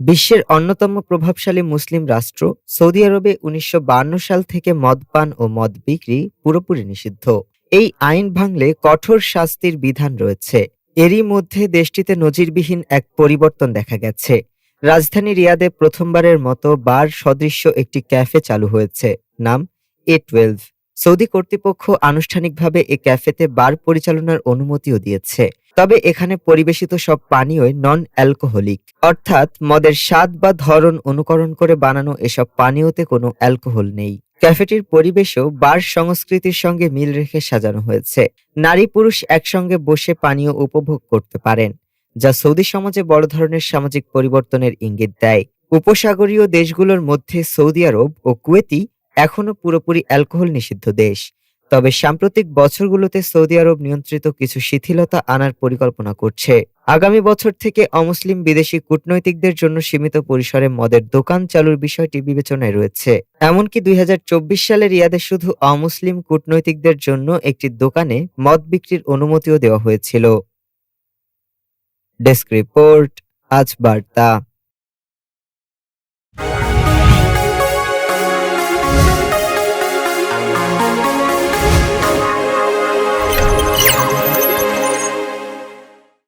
বিশ্বের অন্যতম প্রভাবশালী মুসলিম রাষ্ট্র সৌদি আরবে উনিশশো সাল থেকে মদপান ও মদ বিক্রি পুরোপুরি নিষিদ্ধ। এই আইন ভাঙলে কঠোর শাস্তির বিধান রয়েছে। এরই মধ্যে দেশটিতে নজিরবিহীন এক পরিবর্তন দেখা গেছে। রাজধানী রিয়াদে প্রথমবারের মতো বার সদৃশ্য একটি ক্যাফে চালু হয়েছে। নাম এ টুয়েলভ সৌদি কর্তৃপক্ষ আনুষ্ঠানিকভাবে এ ক্যাফেতে বার পরিচালনার অনুমতিও দিয়েছে। তবে এখানে পরিবেশিত সব পানীয়ই নন অ্যালকোহলিক অর্থাৎ মদের স্বাদ বা ধরন অনুকরণ করে বানানো এসব পানীয়তে কোনো অ্যালকোহল নেই। ক্যাফেটির পরিবেশও বার সংস্কৃতির সঙ্গে মিল রেখে সাজানো হয়েছে। নারী পুরুষ একসঙ্গে বসে পানীয় উপভোগ করতে পারেন, যা সৌদি সমাজে বড় ধরনের সামাজিক পরিবর্তনের ইঙ্গিত দেয়। উপসাগরীয় দেশগুলোর মধ্যে সৌদি আরব ও কুয়েতি এখনও পুরোপুরি অ্যালকোহল নিষিদ্ধ দেশ। তবে সাম্প্রতিক বছরগুলোতে সৌদি আরব নিয়ন্ত্রিত কিছু শিথিলতা আনার পরিকল্পনা করছে। আগামী বছর থেকে অমুসলিম বিদেশি কূটনৈতিকদের জন্য সীমিত পরিসরে মদের দোকান চালুর বিষয়টি বিবেচনায় রয়েছে। এমনকি দুই হাজার চব্বিশ সালে রিয়াদে শুধু অমুসলিম কূটনৈতিকদের জন্য একটি দোকানে মদ বিক্রির অনুমতিও দেওয়া হয়েছিল। ডেস্ক রিপোর্ট, আজ বার্তা।